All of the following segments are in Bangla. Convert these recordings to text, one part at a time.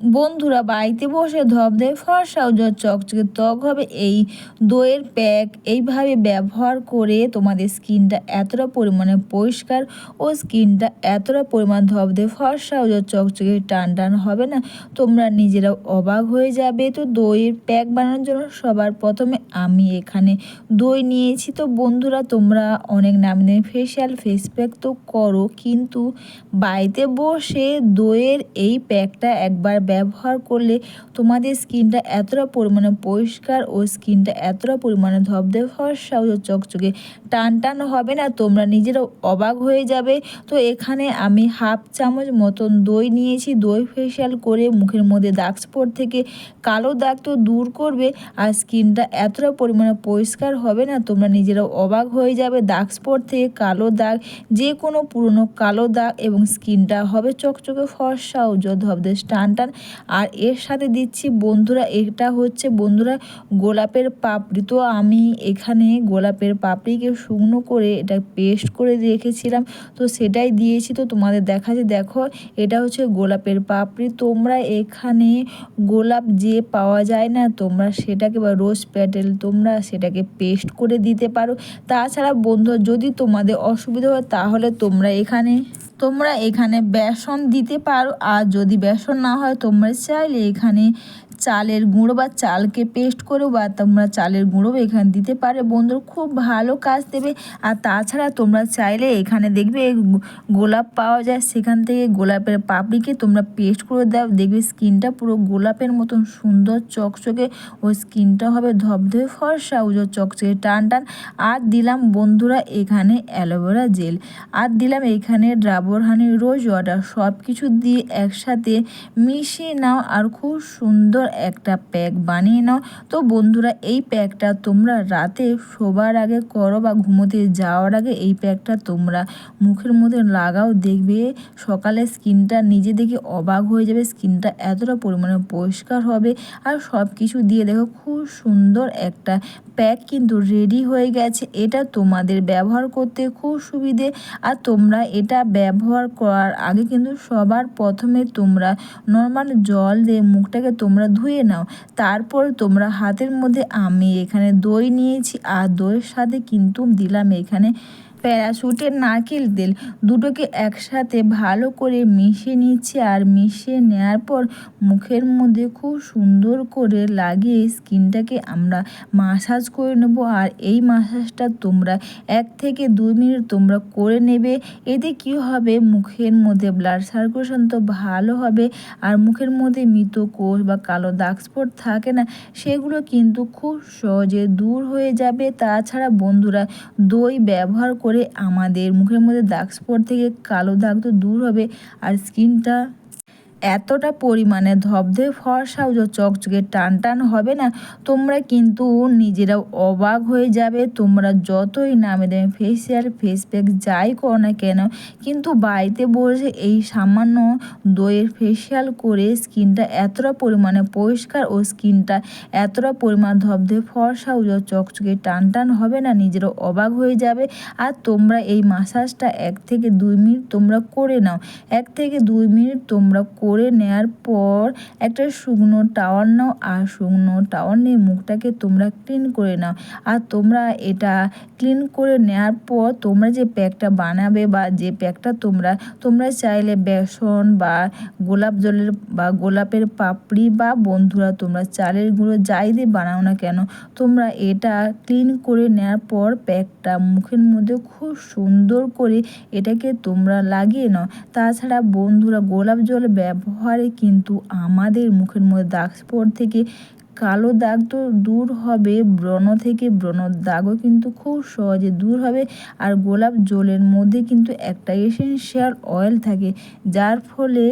বন্ধুরা বাড়িতে বসে ধবধবে ফর্সা ও চকচকে ত্বক হবে। এই দইয়ের প্যাক এইভাবে ব্যবহার করে তোমাদের স্কিনটা এতটা পরিমাণে পরিষ্কার ও স্কিনটা এতটা পরিমাণ ধবধবে ফর্সা ও চকচকে টান টান হবে না, তোমরা নিজেরাও অবাক হয়ে যাবে। তো দইয়ের প্যাক বানানোর জন্য সবার প্রথমে আমি এখানে দই নিয়েছি। তো বন্ধুরা, তোমরা অনেক নামি দামি ফেশিয়াল ফেস প্যাক তো করো, কিন্তু বাড়িতে বসে দইয়ের এই প্যাকটা একবার ব্যবহার করলে তোমাদের স্কিনটা এতটা পরিমাণে পরিষ্কার ও স্কিনটা এতটা পরিমাণে ধবধবে ফর্সা ও চকচকে। টান টান হবে না, তোমরা নিজেরাও অবাক হয়ে যাবে। তো এখানে আমি হাফ চামচ মতন দই নিয়েছি। দই ফেশিয়াল করে মুখের মধ্যে দাগ স্পট থেকে কালো দাগ তো দূর করবে আর স্কিনটা এতটা পরিমাণে পরিষ্কার হবে না, তোমরা নিজেরাও অবাক হয়ে যাবে। দাগ স্পট থেকে কালো দাগ, যে কোনো পুরনো কালো দাগ এবং স্কিনটা হবে চকচকে ফর্সা ও ধবধবে। টান টান আর এর সাথে দিচ্ছি বন্ধুরা, এটা হচ্ছে বন্ধুরা গোলাপের পাপড়ি। তো আমি এখানে গোলাপের পাপড়িকে শুকনো করে এটা পেস্ট করে রেখেছিলাম। তো সেটাই দিয়েছি, তো তোমাদের দেখাচ্ছে। দেখো, এটা হচ্ছে গোলাপের পাপড়ি। তোমরা এখানে গোলাপ যে পাওয়া যায় না, তোমরা সেটাকে বা রোজ প্যাটেল তোমরা সেটাকে পেস্ট করে দিতে পারো। তাছাড়া বন্ধু যদি তোমাদের অসুবিধা হয়, তাহলে তোমরা এখানে তোমরা এখানে বেসন দিতে পারো আর যদি বেসন না হয় তোমরা চাইলে এখানে চালের গুঁড়ো বা চালকে পেস্ট করেও বা তোমরা চালের গুঁড়ো এখানে দিতে পারে বন্ধুরা, খুব ভালো কাজ দেবে। আর তাছাড়া তোমরা চাইলে এখানে দেখবে গোলাপ পাওয়া যায়। সেখান থেকে গোলাপের পাপড়িকে তোমরা পেস্ট করে দাও। দেখবে স্কিনটা পুরো গোলাপের মতন সুন্দর চকচকে। ও স্কিনটা হবে ধবধবে ফর্সা উজো চকচকে টান টান। আর দিলাম বন্ধুরা এখানে অ্যালোভেরা জেল। আর দিলাম এখানে ড্রাবর হানি, রোজ ওয়াটার। সব কিছু দিয়ে একসাথে মিশিয়ে নাও। আর খুব সুন্দর একটা প্যাক বানিয়ে নাও। তো বন্ধুরা, এই প্যাকটা তোমরা রাতে শোবার আগে করো বা ঘুমোতে যাওয়ার আগে এই প্যাকটা তোমরা মুখের মধ্যে লাগাও, দেখবে সকালে স্কিনটা নিজে দেখে অবাক হয়ে যাবে, স্কিনটা এতটা পরিমাণে পরিষ্কার হবে। আর সব কিছু দিয়ে দেখো খুব সুন্দর একটা প্যাক কিন্তু রেডি হয়ে গেছে। এটা তোমাদের ব্যবহার করতে খুব সুবিধে। আর তোমরা এটা ব্যবহার করার আগে কিন্তু সবার প্রথমে তোমরা নর্মাল জল দিয়ে মুখটাকে তোমরা ধুয়ে নাও। তারপর তোমরা হাতের মধ্যে আমি এখানে দই নিয়েছি, আর দইয়ের সাথে কিন্তু দিলাম এখানে প্যারাশুটের নারকেল তেল দুটোকে একসাথে ভালো করে মিশিয়ে নিচ্ছি আর মিশিয়ে নেওয়ার পর মুখের মধ্যে খুব সুন্দর করে লাগিয়ে স্কিনটাকে আমরা মাসাজ করে নেব। আর এই মাসাজটা তোমরা এক থেকে দুই মিনিট তোমরা করে নেবে। এতে কি হবে? মুখের মধ্যে ব্লাড সার্কুলেশন তো ভালো হবে আর মুখের মধ্যে মৃত কোষ বা কালো দাগ স্পট থাকে না, সেগুলো কিন্তু খুব সহজে দূর হয়ে যাবে। তাছাড়া বন্ধুরা দই ব্যবহার করে করে আমাদের মুখের মধ্যে দাগ স্পট থেকে কালো দাগ তো দূর হবে আর স্কিনটা এতটা পরিমাণে ধবধে ফর্সা ও চকচকে টান টান হবে না, তোমরা কিন্তু নিজেরাও অবাক হয়ে যাবে। তোমরা যতই নামে দামে ফেসিয়াল ফেস প্যাক যাই করো না কেন, কিন্তু বাড়িতে বসে এই সামান্য দইয়ের ফেসিয়াল করে স্কিনটা এতটা পরিমাণে পরিষ্কার ও স্কিনটা এতটা পরিমাণ ধবধে ফর্সা ও চকচকে টান টান হবে না, নিজেরাও অবাক হয়ে যাবে। আর তোমরা এই মাসাজটা এক থেকে দুই মিনিট তোমরা করে নাও। এক থেকে দুই মিনিট তোমরা করে নেওয়ার পর একটা শুকনো টাওয়ার নাও আর শুকনো টাওয়ার নিয়ে মুখটাকে তোমরা ক্লিন করে নাও। আর তোমরা এটা ক্লিন করে নেওয়ার পর তোমরা যে প্যাকটা বানাবে বা যে প্যাকটা তোমরা তোমরা চাইলে বেসন বা গোলাপ জলের বা গোলাপের পাপড়ি বা বন্ধুরা তোমরা চালের গুঁড়ো যাই দিয়ে বানাও না কেন, তোমরা এটা ক্লিন করে নেওয়ার পর প্যাকটা মুখের মধ্যে খুব সুন্দর করে এটাকে তোমরা লাগিয়ে নাও। তাছাড়া বন্ধুরা গোলাপ জল ব্যবহার কিন্তু আমাদের মুখের মধ্যে দাগ স্পট থেকে কালো দাগ তো দূর হবে, ব্রণ থেকে ব্রণ দাগও কিন্তু খুব সহজে দূর হবে আর গোলাপ জলের মধ্যে কিন্তু একটা এসেন্সিয়াল অয়েল থাকে, যার ফলে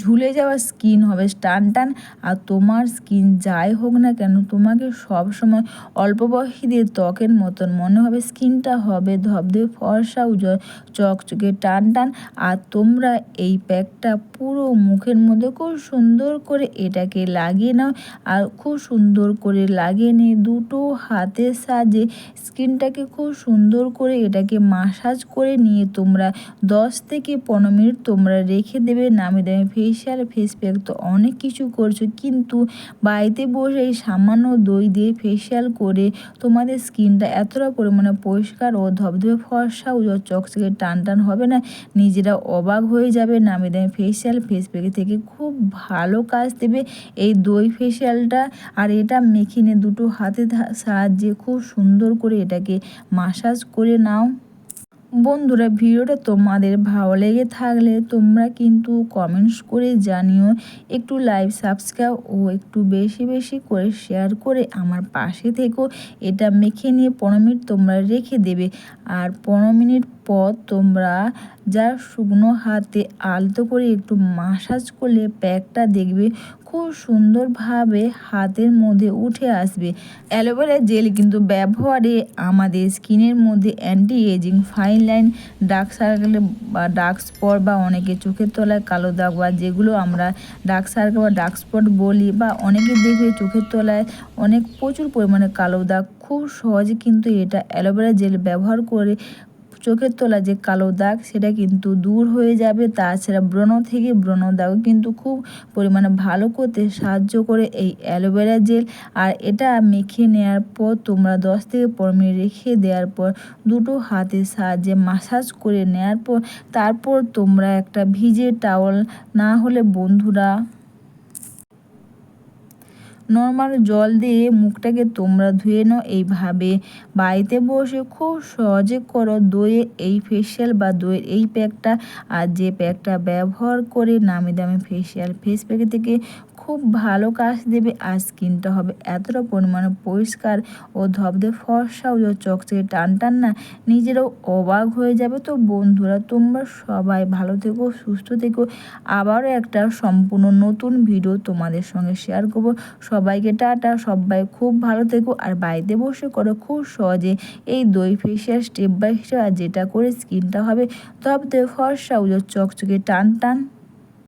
ঝুলে যাওয়া স্কিন হবে টান টান, আর তোমার স্কিন যাই হোক না কেন, তোমাকে সব সময় অল্প বয়সীদের ত্বকের মতন, মনে হবে স্কিনটা হবে ধবধে ফর্সা, উজ্জ্বল, চকচকে, টান টান, আর তোমরা এই প্যাকটা পুরো মুখের মধ্যে খুব সুন্দর করে এটাকে লাগিয়ে নাও, আর খুব সুন্দর করে লাগিয়ে নিয়ে দুটো হাতের সাহায্যে স্কিনটাকে খুব সুন্দর করে এটাকে মাসাজ করে নিয়ে তোমরা দশ থেকে পনেরো মিনিট তোমরা রেখে দেবে নামে দামে ফেসিয়াল ফেস প্যাক তো অনেক কিছু করছ। কিন্তু বাড়িতে বসে এই সামান্য দই দিয়ে ফেসিয়াল করে তোমাদের স্কিনটা এতটা পরিমাণে পরিষ্কার ও ধবধবে ফর্সা ও চকচকে টান টান হবে না, নিজেরা অবাক হয়ে যাবে নামি দামি ফেসিয়াল ফেস প্যাক থেকে খুব ভালো কাজ দেবে এই দই ফেসিয়ালটা আর এটা মেখে নিয়ে দুটো হাতে সাহায্যে খুব সুন্দর করে এটাকে মাসাজ করে নাও। বন্ধুরা, ভিডিওটা তোমাদের ভালো লেগে থাকলে তোমরা কিন্তু কমেন্টস করে জানিও। একটু লাইভ সাবস্ক্রাইব ও একটু বেশি বেশি করে শেয়ার করে আমার পাশে থেকেও এটা মেখে নিয়ে পনেরো মিনিট তোমরা রেখে দেবে। আর পনেরো মিনিট পর তোমরা যা শুকনো হাতে আলতো করে একটু মাসাজ করলে, প্যাকটা দেখবে খুব সুন্দরভাবে হাতের মধ্যে উঠে আসবে। অ্যালোভেরা জেল কিন্তু ব্যবহারে আমাদের স্কিনের মধ্যে anti ageing fine line dark circle বা ডার্ক স্পট বা অনেকে চোখের তলায় কালো দাগ বা যেগুলো আমরা ডার্ক সার্কেল বা ডার্ক স্পট বলি বা অনেকে দেখবে চোখের তলায় অনেক প্রচুর পরিমাণে কালো দাগ। খুব সহজে কিন্তু এটা অ্যালোভেরা জেল ব্যবহার করে চোখের তোলা যে কালো দাগ, সেটা কিন্তু দূর হয়ে যাবে। তাছাড়া ব্রণ থেকে ব্রণ দাগ কিন্তু খুব পরিমাণে ভালো করতে সাহায্য করে এই অ্যালোভেরা জেল। আর এটা মেখে নেওয়ার পর তোমরা দশ থেকে পনেরো মিনিট রেখে দেওয়ার পর দুটো হাতের সাহায্যে মাসাজ করে নেওয়ার পর তারপর তোমরা একটা ভিজে টাওয়াল না হলে বন্ধুরা নর্মাল জল দিয়ে মুখটাকে তোমরা ধুয়ে নাও এইভাবে। বাড়িতে বসে খুব সহজে করো দইয়ের এই ফেসিয়াল বা দইয়ের এই প্যাকটা আর যে প্যাকটা ব্যবহার করে নামি দামি ফেসিয়াল ফেস প্যাকে থেকে খুব ভালো কাজ দেবে আর স্কিনটা হবে। এতটা পরিমাণে পরিষ্কার ও ধবধে ফর্সা ও চকচকে টান টান না, নিজেরাও অবাক হয়ে যাবে। তো বন্ধুরা, তোমরা সবাই ভালো থেকো, সুস্থ থেকো। আবারও একটা সম্পূর্ণ নতুন ভিডিও তোমাদের সঙ্গে শেয়ার করব। সবাইকে টাটা, সবাই খুব ভালো থেকো। আর বাড়িতে বসে করো খুব সহজে এই দই ফেসিয়াল স্টেপ বাই স্টেপ আর যেটা করে স্কিনটা হবে, ধবধে ফর্সা ও চকচকে টান টান